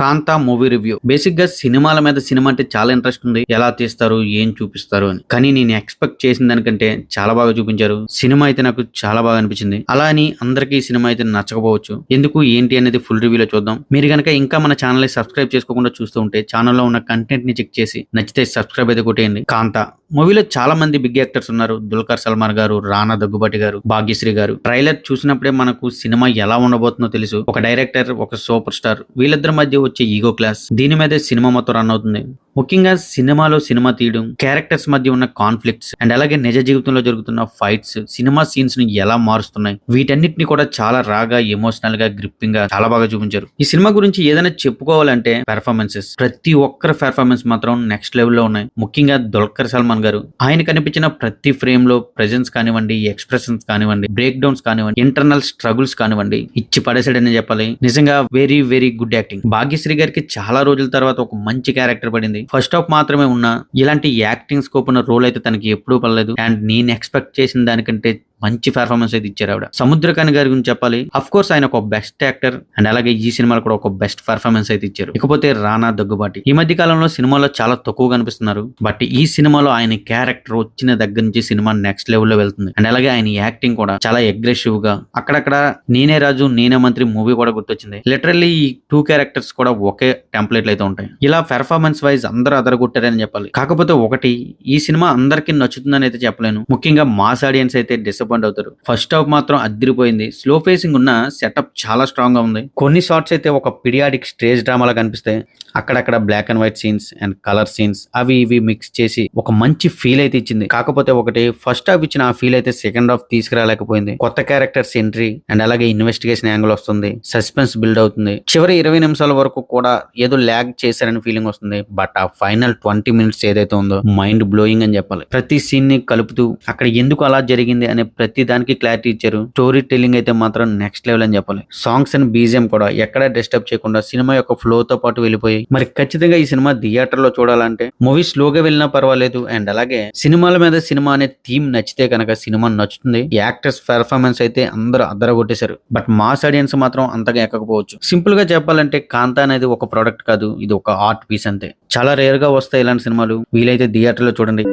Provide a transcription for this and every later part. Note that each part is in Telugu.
కాంతా మూవీ రివ్యూ. బేసిక్గా సినిమాల మీద సినిమా అంటే చాలా ఇంట్రెస్ట్ ఉంది. ఎలా తీస్తారు ఏం చూపిస్తారు అని. కానీ నేను ఎక్స్పెక్ట్ చేసిన దానికంటే చాలా బాగా చూపించారు. సినిమా అయితే నాకు చాలా బాగా అనిపించింది. అలా అని అందరికీ సినిమా అయితే నచ్చకపోవచ్చు. ఎందుకు ఏంటి అనేది ఫుల్ రివ్యూలో చూద్దాం. మీరు కనుక ఇంకా మన ఛానల్ సబ్స్క్రైబ్ చేసుకోకుండా చూస్తూ ఉంటే ఛానల్లో ఉన్న కంటెంట్ని చెక్ చేసి నచ్చితే సబ్స్క్రైబ్ అయితే కొట్టేయండి. కాంతా. మూవీలో చాలా మంది బిగ్ యాక్టర్స్ ఉన్నారు. దుల్కర్ సల్మాన్ గారు రానా దగ్గుబాటి గారు భాగ్యశ్రీ గారు. ట్రైలర్ చూసినప్పుడే మనకు సినిమా ఎలా ఉండబోతుందో తెలుసు. ఒక డైరెక్టర్ ఒక సూపర్ స్టార్ వీళ్ళిద్దరి మధ్య వచ్చే ఈగో క్లాస్ దీని మీదే సినిమా మొత్తం రన్ అవుతుంది. ముఖ్యంగా సినిమాలో సినిమా తీయడం క్యారెక్టర్స్ మధ్య ఉన్న కాన్ఫ్లిక్ట్స్ అండ్ అలాగే నిజ జీవితంలో జరుగుతున్న ఫైట్స్ సినిమా సీన్స్ని ఎలా మారుస్తున్నాయి? వీటన్నిటిని కూడా చాలా రాగా ఎమోషనల్గా గ్రిప్పింగ్గా చాలా బాగా చూపించారు. ఈ సినిమా గురించి ఏదైనా చెప్పుకోవాలంటే పెర్ఫార్మెన్సెస్ ప్రతి ఒక్కరి పెర్ఫార్మెన్స్ మాత్రం నెక్స్ట్ లెవెల్లో ఉన్నాయి. ముఖ్యంగా దుల్కర్ సల్మాన్ గారు. ఆయన కనిపించిన ప్రతి ఫ్రేమ్లో ప్రెజెన్స్ కానివ్వండి ఎక్స్ప్రెషన్స్ కానివ్వండి బ్రేక్ డౌన్స్ కానివ్వండి ఇంటర్నల్ స్ట్రగుల్స్ కానివ్వండి ఇచ్చి పడేసాడని చెప్పాలి. నిజంగా very very good acting Bhagyashri గారికి చాలా రోజుల తర్వాత ఒక మంచి క్యారెక్టర్ పడింది. ఫస్ట్ హాఫ్ మాత్రమే ఉన్నా ఇలాంటి యాక్టింగ్ స్కోప్ ఉన్న రోల్ అయితే తనకి ఎప్పుడూ పడలేదు. అండ్ నేను ఎక్స్పెక్ట్ చేసిన దానికంటే మంచి పెర్ఫార్మెన్స్ అయితే ఇచ్చారు ఆవిడ. సముద్రకాని గారి గురించి చెప్పాలి. అఫ్ కోర్స్ ఆయన ఒక బెస్ట్ యాక్టర్ అండ్ అలాగే ఈ సినిమాలో కూడా ఒక బెస్ట్ పెర్ఫార్మెన్స్ అయితే ఇచ్చారు. ఇకపోతే రానా దగ్గుబాటి. ఈ మధ్య కాలంలో సినిమాలో చాలా తక్కువ కనిపిస్తున్నారు. బట్ ఈ సినిమాలో ఆయన క్యారెక్టర్ వచ్చిన దగ్గర నుంచి సినిమా నెక్స్ట్ లెవెల్లో వెళ్తుంది. అండ్ అలాగే ఆయన యాక్టింగ్ కూడా చాలా అగ్రెసివ్గా అక్కడక్కడ నేనే రాజు నేనే మంత్రి మూవీ కూడా గుర్తొచ్చింది. లిటరల్లీ ఈ టూ క్యారెక్టర్స్ కూడా ఒకే టెంప్లెట్లు అయితే ఉంటాయి. ఇలా పెర్ఫార్మెన్స్ వైజ్ అందరూ అదరగొట్టారని చెప్పాలి. కాకపోతే ఒకటి ఈ సినిమా అందరికీ నచ్చుతుందని అయితే చెప్పలేను. ముఖ్యంగా మాస్ ఆడియన్స్ అయితే డిసప్పాయింట్ అవుతారు. ఫస్ట్ హాఫ్ మాత్రం అదిరిపోయింది స్లో ఫేసింగ్ ఉన్న సెటప్ చాలా స్ట్రాంగ్గా ఉంది. కొన్ని షార్ట్స్ అయితే ఒక పిడియాడిక్ స్టేజ్ డ్రామాలా కనిపిస్తాయి. అక్కడక్కడ black and white scenes and colour scenes అవి ఇవి మిక్స్ చేసి ఒక మంచి ఫీల్ అయితే ఇచ్చింది. కాకపోతే ఒకటి ఫస్ట్ హాఫ్ ఇచ్చిన ఆ ఫీల్ అయితే సెకండ్ హాఫ్ తీసుకురాలేకపోయింది. కొత్త క్యారెక్టర్స్ ఎంట్రీ అండ్ అలాగే ఇన్వెస్టిగేషన్ యాంగిల్ వస్తుంది. సస్పెన్స్ బిల్డ్ అవుతుంది. చివరి ఇరవై నిమిషాల వరకు కూడా ఏదో ల్యాగ్ చేశారని ఫీలింగ్ వస్తుంది. బట్ ఆ ఫైనల్ ట్వంటీ మినిట్స్ ఏదైతే ఉందో మైండ్ బ్లోయింగ్ అని చెప్పాలి. ప్రతి సీన్ని కలుపుతూ అక్కడ ఎందుకు అలా జరిగింది అనే ప్రతి దానికి క్లారిటీ ఇచ్చారు. స్టోరీ టెల్లింగ్ అయితే మాత్రం నెక్స్ట్ లెవెల్ అని చెప్పాలి. సాంగ్స్ అండ్ బీజిఎం కూడా ఎక్కడ డిస్టర్బ్ చేయకుండా సినిమా యొక్క ఫ్లో తో పాటు వెళ్ళిపోయి మరి ఖచ్చితంగా ఈ సినిమా థియేటర్లో చూడాలంటే మూవీ స్లోగా వెళ్ళినా పర్వాలేదు అండ్ అలాగే సినిమాల మీద సినిమా అనే థీమ్ నచ్చితే కనుక సినిమా నచ్చుతుంది. యాక్టర్స్ పెర్ఫార్మెన్స్ అయితే అందరూ అద్దర కొట్టేశారు బట్ మాస్ ఆడియన్స్ మాత్రం అంతగా ఎక్కకపోవచ్చు. సింపుల్గా చెప్పాలంటే కాంతా అనేది ఒక ప్రోడక్ట్ కాదు. ఇది ఒక ఆర్ట్ పీస్ అంతే. చాలా రేర్గా వస్తాయి ఇలాంటి సినిమాలు. వీలైతే థియేటర్లో చూడండి.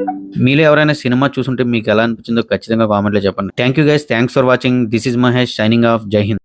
మీలో ఎవరైనా సినిమా చూసుంటే మీకు ఎలా అనిపించిందో ఖచ్చితంగా కామెంట్లో చెప్పండి thank you guys thanks for watching this is Mahesh shining of జై హింద్